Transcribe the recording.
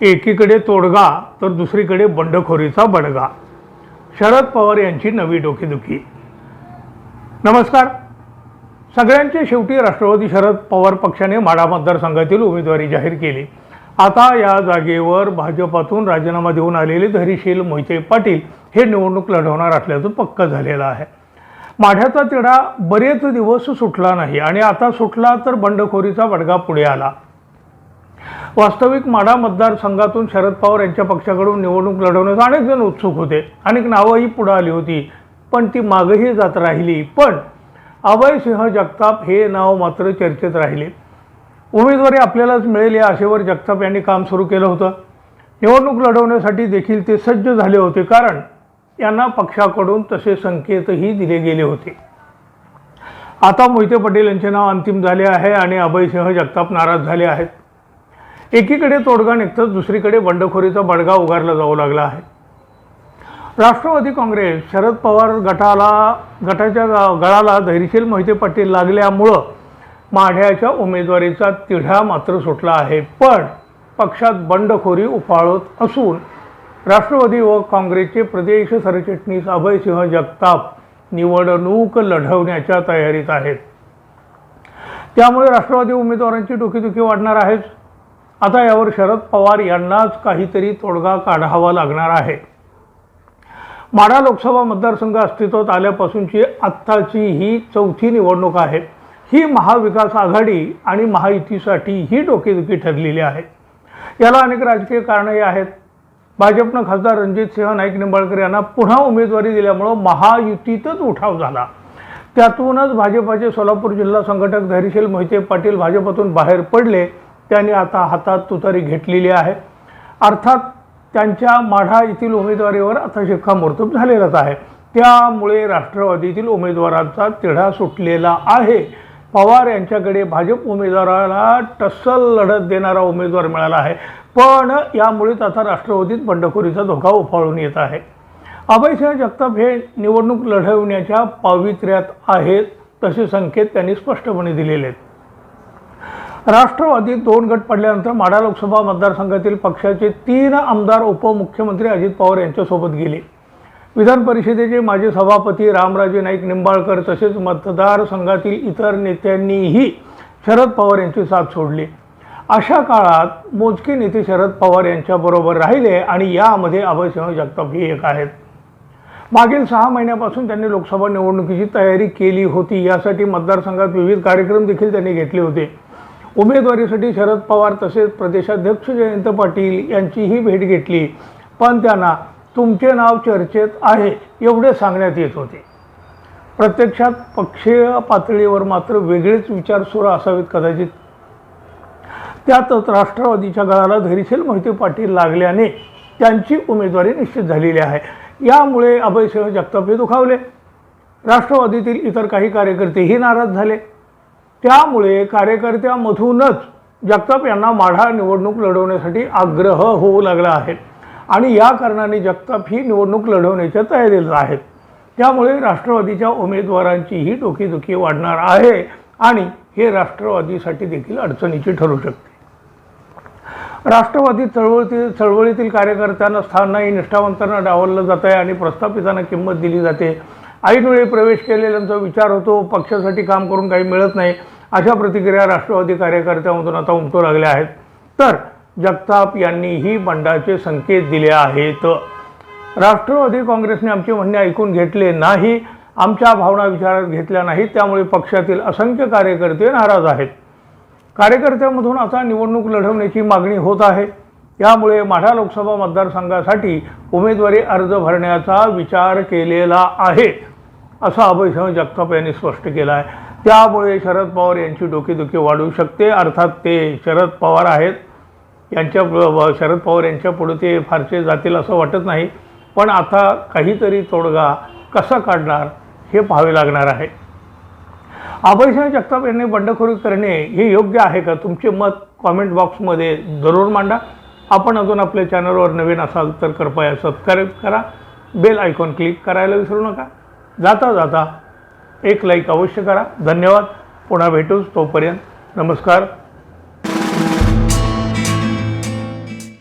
एकीकडे तोडगा तर दुसरीकडे बंडखोरीचा बडगा. शरद पवार यांची नवी डोकेदुखी. नमस्कार. सगळ्यांच्या शेवटी राष्ट्रवादी शरद पवार पक्षाने माढा मतदारसंघातील उमेदवारी जाहीर केली. आता या जागेवर भाजपातून राजीनामा देऊन आलेले धैर्यशील मोहिते पाटील हे निवडणूक लढवणार असल्याचं पक्क झालेलं आहे. माढ्याचा तिढा बरेच दिवस सुटला नाही आणि आता सुटला तर बंडखोरीचा बडगा पुढे आला. वास्तविक माढा मतदारसंघातून शरद पवार यांच्या पक्षाकडून निवडणूक लढवण्यास अनेक जण उत्सुक होते. अनेक नावंही पुढं आली होती. पण ती मागही जात राहिली. पण अभयसिंह जगताप हे नाव मात्र चर्चेत राहिले. उमेदवारी आपल्यालाच मिळेल या आशेवर जगताप यांनी काम सुरू केलं होतं. निवडणूक लढवण्यासाठी देखील ते सज्ज झाले होते. कारण यांना पक्षाकडून तसे संकेतही दिले गेले होते. आता मोहिते पटेल यांचे नाव अंतिम झाले आहे आणि अभयसिंह जगताप नाराज झाले आहेत. एकीकडे तोडगा निघतच दुसरीकडे बंडखोरीचा बडगा उगारला जाऊ लागला आहे. राष्ट्रवादी काँग्रेस शरद पवार गटाला गटाच्या गळाला धैर्यशील मोहिते पाटील लागल्यामुळं माढ्याच्या उमेदवारीचा तिढा मात्र सुटला आहे. पण पक्षात बंडखोरी उफाळत असून राष्ट्रवादी व काँग्रेसचे प्रदेश सरचिटणीस अभयसिंह जगताप निवडणूक लढवण्याच्या तयारीत आहेत. त्यामुळे राष्ट्रवादी उमेदवारांची डोकेदुखी वाढणार आहेच. आता यावर शरद पवार यांनाच काहीतरी तोडगा काढावा लागणार आहे. माढा लोकसभा मतदारसंघ अस्तित्वात आल्यापासूनची आत्ताची ही चौथी निवडणूक आहे. ही महाविकास आघाडी आणि महायुतीसाठी ही डोकेदुखी ठरलेली आहे. याला अनेक राजकीय कारणंही आहेत. भाजपनं खासदार रणजित सिंह नाईक निंबाळकर यांना पुन्हा उमेदवारी दिल्यामुळं महायुतीतच उठाव झाला. त्यातूनच भाजपाचे सोलापूर जिल्हा संघटक धैर्यशील मोहिते पाटील भाजपातून बाहेर पडले. त्यांनी आता हातात तुतारी घेतलेली आहे. अर्थात त्यांच्या माढा येथील उमेदवारीवर आता शिक्कामोर्तब झालेलाच आहे. त्यामुळे राष्ट्रवादीतील उमेदवारांचा तिढा सुटलेला आहे. पवार यांच्याकडे भाजप उमेदवाराला टस्सल लढत देणारा उमेदवार मिळाला आहे. पण यामुळेच आता राष्ट्रवादीत बंडखोरीचा धोका उफाळून येत आहे. अभयसिंह जगताप हे निवडणूक लढवण्याच्या पावित्र्यात आहेत तसे संकेत त्यांनी स्पष्टपणे दिलेले आहेत. राष्ट्रवादीत दोन गट पडल्यानंतर माढा लोकसभा मतदारसंघातील पक्षाचे तीन आमदार उपमुख्यमंत्री अजित पवार यांच्यासोबत गेले. विधान परिषदेचे माजी सभापती रामराजे नाईक निंबाळकर तसेच मतदारसंघातील इतर नेत्यांनीही शरद पवार यांची साथ सोडली. अशा काळात मोजके नेते शरद पवार यांच्याबरोबर राहिले आणि यामध्ये अभयसिंह जगताप हे एक आहेत. मागील सहा महिन्यापासून त्यांनी लोकसभा निवडणुकीची तयारी केली होती. यासाठी मतदारसंघात विविध कार्यक्रम देखील त्यांनी घेतले होते. उमेदवारीसाठी शरद पवार तसेच प्रदेशाध्यक्ष जयंत पाटील यांचीही भेट घेतली. पण त्यांना तुमचे नाव चर्चेत आहे एवढे सांगण्यात येत होते. प्रत्यक्षात पक्षीय पातळीवर मात्र वेगळेच विचार सुरू असावेत कदाचित. त्यातच राष्ट्रवादीच्या गळाला धैर्यशील मोहिते पाटील लागल्याने त्यांची उमेदवारी निश्चित झालेली आहे. यामुळे अभयसिंह जगताप हे दुखावले. राष्ट्रवादीतील इतर काही कार्यकर्तेही नाराज झाले. त्यामुळे कार्यकर्त्यामधूनच जगताप यांना माढा निवडणूक लढवण्यासाठी आग्रह होऊ लागला आहे. आणि या कारणाने जगताप ही निवडणूक लढवण्याच्या तयारीला आहेत. त्यामुळे राष्ट्रवादीच्या उमेदवारांचीही डोकेदुखी वाढणार आहे आणि हे राष्ट्रवादीसाठी देखील अडचणीची ठरू शकते. राष्ट्रवादी चळवळीतील चळवळीतील कार्यकर्त्यांना स्थान नाही निष्ठावंतांना डावललं जात आहे आणि प्रस्थापितांना किंमत दिली जाते. ऐनवेळी प्रवेश केलेल्यांचा विचार होतो पक्षासाठी काम करून काही मिळत नाही अशा प्रतिक्रिया राष्ट्रवादी कार्यकर्त्यांमधून आता उमटू लागल्या आहेत. तर जगताप यांनीही बंडाचे संकेत दिले आहेत. राष्ट्रवादी काँग्रेसने आमचे म्हणणे ऐकून घेतले नाही आमच्या भावना विचारात घेतल्या नाहीत त्यामुळे पक्षातील असंख्य कार्यकर्ते नाराज आहेत. कार्यकर्त्यांमधून आता निवडणूक लढवण्याची मागणी होत आहे. यामुळे माढा लोकसभा मतदारसंघासाठी उमेदवारी अर्ज भरण्याचा विचार केलेला आहे असं अभयसिंह जगताप यांनी स्पष्ट केलं आहे त्यामुळे शरद पवार यांची डोकेदुखी वाढू शकते अर्थात ते शरद पवार आहेत. यांच्या शरद पवार यांच्या पुढे ते फारसे जातील असं वाटत नाही. पण आता काहीतरी तोडगा कसा काढणार हे पाहावे लागणार आहे. अभयसिंह जगताप यांनी बंडखोरी करणे हे योग्य आहे का? तुमचे मत कॉमेंट बॉक्समध्ये जरूर मांडा. आपण अजून आपल्या चॅनलवर नवीन असाल तर कृपया सबस्क्राईब करा. बेल आयकॉन क्लिक करायला विसरू नका. जाता जाता एक लाईक अवश्य करा. धन्यवाद. पुन्हा भेटूच तोपर्यंत. नमस्कार.